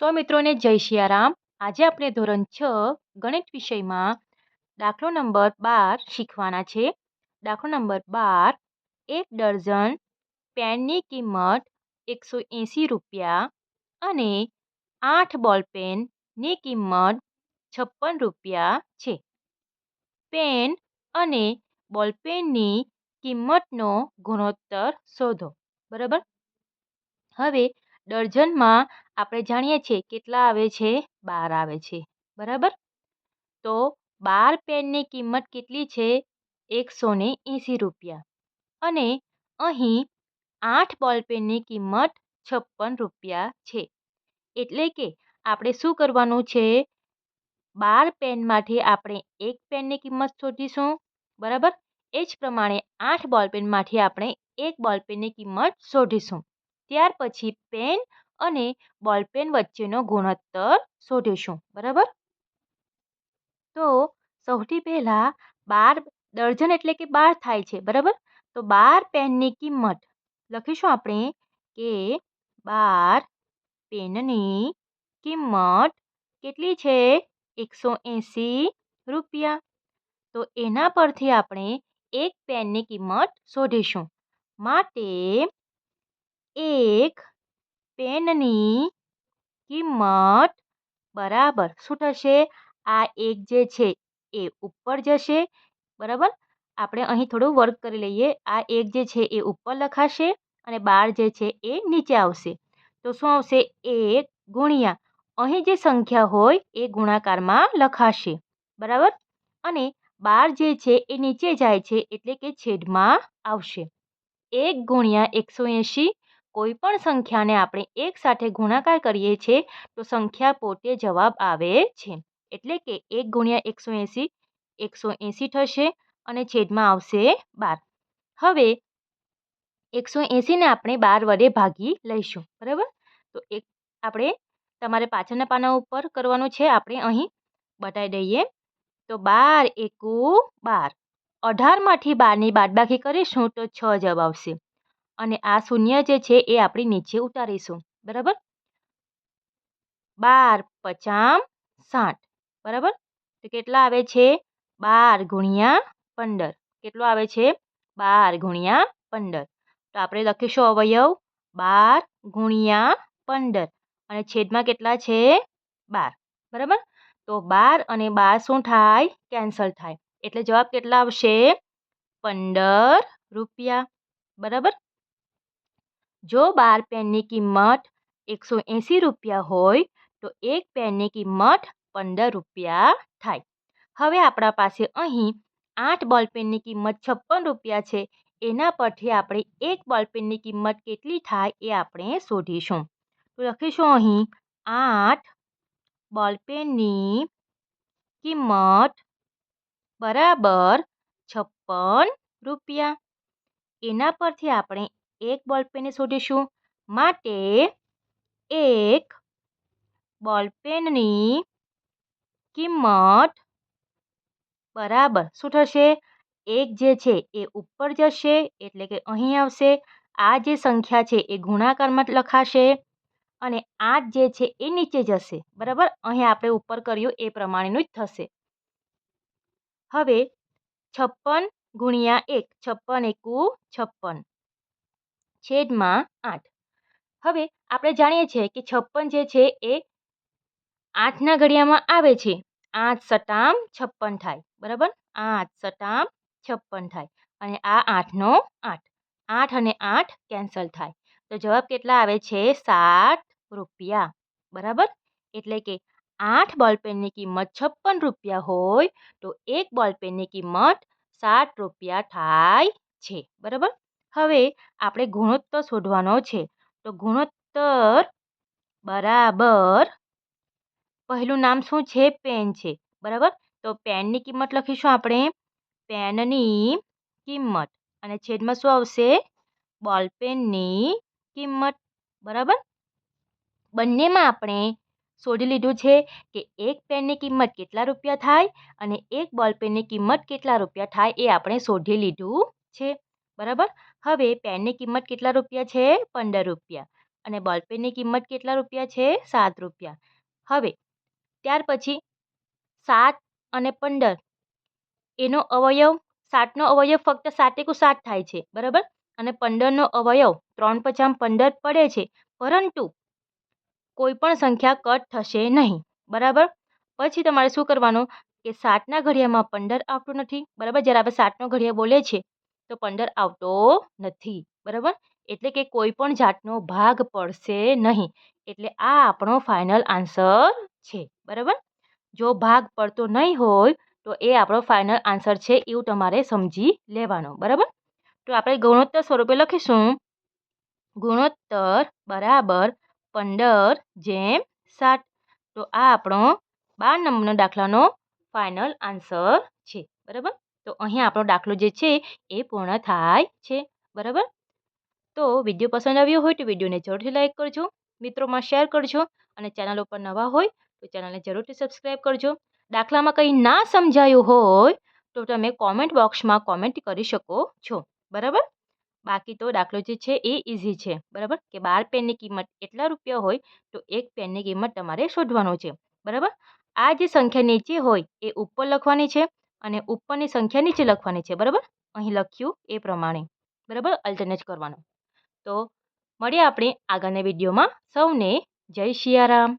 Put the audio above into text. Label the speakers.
Speaker 1: સો મિત્રોને જય શિયારામ આજે આપણે ધોરણ છ ગણિત વિષયમાં દાખલો નંબર બાર શીખવાના છે દાખલો નંબર બાર એક ડઝન પેનની કિંમત એકસો એંસી રૂપિયા અને આઠ બોલપેનની કિંમત છપ્પન રૂપિયા છે પેન અને બોલપેનની કિંમતનો ગુણોત્તર શોધો બરાબર હવે ડર્જનમાં આપણે જાણીએ છીએ કેટલા આવે છે? બાર આવે છે. બરાબર? તો બાર પેનની કિંમત કેટલી છે? એકસો ને એંસી રૂપિયા. અને અહીં આઠ બોલપેનની કિંમત છપ્પન રૂપિયા છે. એટલે કે આપણે શું કરવાનું છે? બાર પેનમાંથી આપણે એક પેનની કિંમત શોધીશું. બરાબર? એ જ પ્રમાણે આઠ બોલપેનમાંથી આપણે એક બોલપેનની કિંમત શોધીશું. ત્યાર પછી પેન અને બોલપેન વચ્ચેનો ગુણોત્તર શોધીશું, બરાબર? તો સૌથી પહેલાં બાર દર્જન એટલે કે બાર થાય છે, બરાબર? તો બાર પેનની કિંમત લખીશું આપણે કે બાર પેનની કિંમત કેટલી છે? એકસો એંસી રૂપિયા. તો એના પરથી આપણે એક પેનની કિંમત શોધીશું. માટે એક પેનની કિંમત બરાબર શું થશે? આ એક જે છે એ ઉપર જશે, બરાબર? આપણે અહીં થોડું વર્ક કરી લઈએ. આ એક જે છે એ ઉપર લખાશે અને બાર જે છે એ નીચે આવશે. તો શું આવશે? એક ગુણ્યા. અહીં જે સંખ્યા હોય એ ગુણાકારમાં લખાશે, બરાબર? અને બાર જે છે એ નીચે જાય છે એટલે કે છેદમાં આવશે. એક ગુણ્યા એકસો એંશી કોઈ પણ સંખ્યાને આપણે એક સાથે ગુણાકાર કરીએ છીએ, તો સંખ્યા પોતે જવાબ આવે છે. એટલે કે એક ગુણ્યા એકસો એંસી એકસો એંસી થશે અને છેદમાં આવશે બાર. હવે એકસો એંસીને આપણે બાર વડે ભાગી લઈશું, બરાબર? તો એક આપણે તમારે પાછળના પાના ઉપર કરવાનું છે, આપણે અહીં બતાવી દઈએ. તો બાર એકુ બાર. અઢારમાંથી બારની બાદબાકી કરીશું તો છ જવાબ આવશે. અને આ શૂન્ય જે છે એ આપણે નીચે ઉતારીશું. બરાબર? બાર પચામ સાઠ. બરાબર? તો કેટલા આવે છે? બાર ગુણ્યા પંદર. કેટલો આવે છે? બાર ગુણ્યા પંદર. તો આપણે લખીશું અવયવ. બાર ગુણ્યા પંદર. અને છેદમાં કેટલા છે? બાર. બરાબર? તો બાર અને બાર શું થાય? કેન્સલ થાય. એટલે જવાબ કેટલા આવશે? પંદર રૂપિયા. બરાબર? જો બાર પેનની કિંમત એકસો એંસી રૂપિયા હોય, તો એક પેનની કિંમત પંદર રૂપિયા થાય. હવે આપણા પાસે અહીં આઠ બોલપેનની કિંમત છપ્પન રૂપિયા છે. એના પરથી આપણે એક બોલપેનની કિંમત કેટલી થાય એ આપણે શોધીશું. તો લખીશું અહીં આઠ બોલપેનની કિંમત બરાબર છપ્પન રૂપિયા. એના પરથી આપણે એક બોલપેનને શોધીશું. માટે એક બોલપેનની કિંમત બરાબર શું થશે? એક જે છે એ ઉપર જશે, એટલે કે અહીં આવશે. આ જે સંખ્યા છે એ ગુણાકારમાં લખાશે અને આ જે છે એ નીચે જશે. બરાબર? અહીં આપણે ઉપર કર્યું એ પ્રમાણેનું જ થશે. હવે છપ્પન ગુણ્યા એક, છપ્પન એકુ છપ્પન. છેદમાં આઠ. હવે આપણે જાણીએ છીએ કે છપ્પન જે છે એ આઠના ઘડિયામાં આવે છે. આઠ સટામ છપ્પન થાય. બરાબર? આઠ સટામ છપ્પન થાય. અને આ આઠનો આઠ. આઠ અને આઠ કેન્સલ થાય. તો જવાબ કેટલા આવે છે? સાત રૂપિયા. બરાબર? એટલે કે આઠ બોલપેનની કિંમત છપ્પન રૂપિયા હોય તો એક બોલપેનની કિંમત સાત રૂપિયા થાય છે. બરાબર? હવે આપણે ગુણોત્તર શોધવાનો છે. તો ગુણોત્તર બરાબર પહેલું નામ શું છે? પેન છે. બરાબર? તો પેનની કિંમત લખીશું આપણે. પેનની કિંમત. અને છેદમાં શું આવશે? બોલપેનની કિંમત. બરાબર? બંનેમાં આપણે શોધી લીધું છે કે એક પેનની કિંમત કેટલા રૂપિયા થાય અને એક બોલપેનની કિંમત કેટલા રૂપિયા થાય એ આપણે શોધી લીધું છે. બરાબર? હવે પેનની કિંમત કેટલા રૂપિયા છે? પંદર રૂપિયા. અને બોલપેનની કિંમત કેટલા રૂપિયા છે? સાત રૂપિયા. હવે, ત્યાર પછી સાત અને પંદર. એનો અવયવ, સાતનો અવયવ ફક્ત સાતેકુ સાત થાય છે, બરાબર? અને પંદરનો અવયવ ત્રણ પચામ પંદર પડે છે, પરંતુ કોઈ પણ સંખ્યા કટ થશે નહીં, બરાબર? પછી તમારે શું કરવાનું કે સાતના ઘડિયામાં પંદર આવતું નથી, બરાબર? જ્યારે આપણે સાતનો ઘડિયા બોલે છે તો પંદર આવતો નથી, બરાબર? એટલે કે કોઈ પણ જાતનો ભાગ પડશે નહીં. એટલે આ આપણો ફાઇનલ આન્સર છે, બરાબર? જો ભાગ પડતો નહીં હોય, તો એ આપણો ફાઇનલ આન્સર છે એવું તમારે સમજી લેવાનો, બરાબર? તો આપણે ગુણોત્તર સ્વરૂપે લખીશું. ગુણોત્તર બરાબર પંદર જેમ સાત. તો આ આપણો બાર નંબરનો દાખલાનો ફાઇનલ આન્સર છે, બરાબર? તો અહીંયા આપણો દાખલો જે છે એ પૂર્ણ થાય છે, બરાબર? તો વીડિયો પસંદ આવ્યો હોય તો વિડીયોને જરૂરથી લાઈક કરજો, મિત્રોમાં શેર કરજો અને ચેનલ ઉપર નવા હોય તો ચેનલને જરૂરથી સબસ્ક્રાઈબ કરજો. દાખલામાં કંઈ ના સમજાયું હોય તો તમે કોમેન્ટ બોક્સમાં કોમેન્ટ કરી શકો છો, બરાબર? બાકી તો દાખલો જે છે એ ઇઝી છે, બરાબર? કે બાર પેનની કિંમત એટલા રૂપિયા હોય તો એક પેનની કિંમત તમારે શોધવાનો છે, બરાબર? આ જે સંખ્યા નીચે હોય એ ઉપર લખવાની છે અને ઉપરની સંખ્યા નીચે લખવાની છે, બરાબર? અહીં લખ્યું એ પ્રમાણે, બરાબર? અલ્ટરનેટ કરવાનું. તો મળીએ આપણે આગળના વિડીયોમાં. સૌને જય શિયારામ.